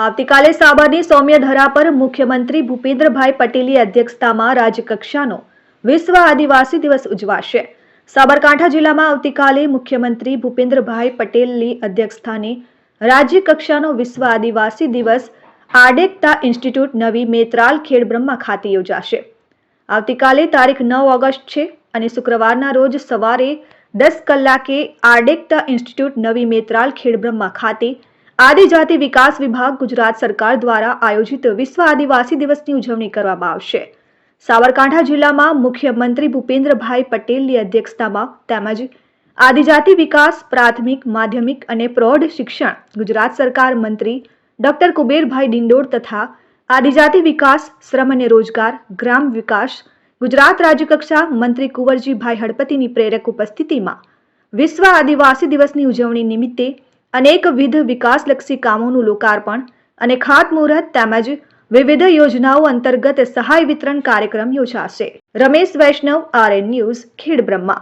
આવતીકાલે સાબરની સૌમ્યધરા પર મુખ્યમંત્રી ભૂપેન્દ્રભાઈ પટેલની અધ્યક્ષતામાં રાજ્યકક્ષાનો વિશ્વ આદિવાસી દિવસ ઉજવાશે. સાબરકાંઠા જિલ્લામાં આવતીકાલે મુખ્યમંત્રી ભૂપેન્દ્રભાઈ પટેલની અધ્યક્ષસ્થાને રાજ્યકક્ષાનો વિશ્વ આદિવાસી દિવસ આડેકતા ઇન્સ્ટિટ્યૂટ નવી મેત્રાલ ખેડબ્રહ્મા ખાતે યોજાશે. આવતીકાલે તારીખ નવ ઓગસ્ટ છે અને શુક્રવારના રોજ સવારે દસ કલાકે આડેકતા ઇન્સ્ટિટ્યૂટ નવી મેત્રાલ ખેડબ્રહ્મા ખાતે આદિજાતિ વિકાસ વિભાગ ગુજરાત સરકાર દ્વારા આયોજિત વિશ્વ આદિવાસી દિવસની ઉજવણી કરવામાં આવશે. સાબરકાંઠા જિલ્લામાં મુખ્યમંત્રી ભૂપેન્દ્રભાઈ પટેલની અધ્યક્ષતામાં તેમજ આદિજાતિ વિકાસ, પ્રાથમિક, માધ્યમિક અને પ્રૌઢ શિક્ષણ ગુજરાત સરકાર મંત્રી ડોક્ટર કુબેરભાઈ ડિંડોર તથા આદિજાતિ વિકાસ, શ્રમ અને રોજગાર, ગ્રામ વિકાસ, ગુજરાત રાજ્યકક્ષા મંત્રી કુંવરજીભાઈ હળપતિની પ્રેરક ઉપસ્થિતિમાં વિશ્વ આદિવાસી દિવસની ઉજવણી નિમિત્તે અનેકવિધ વિકાસલક્ષી કામોનું લોકાર્પણ અને ખાતમુહૂર્ત તેમજ વિવિધ યોજનાઓ અંતર્ગત સહાય વિતરણ કાર્યક્રમ યોજાશે. Ramesh Vaishnav, RN news, Khedbrahma.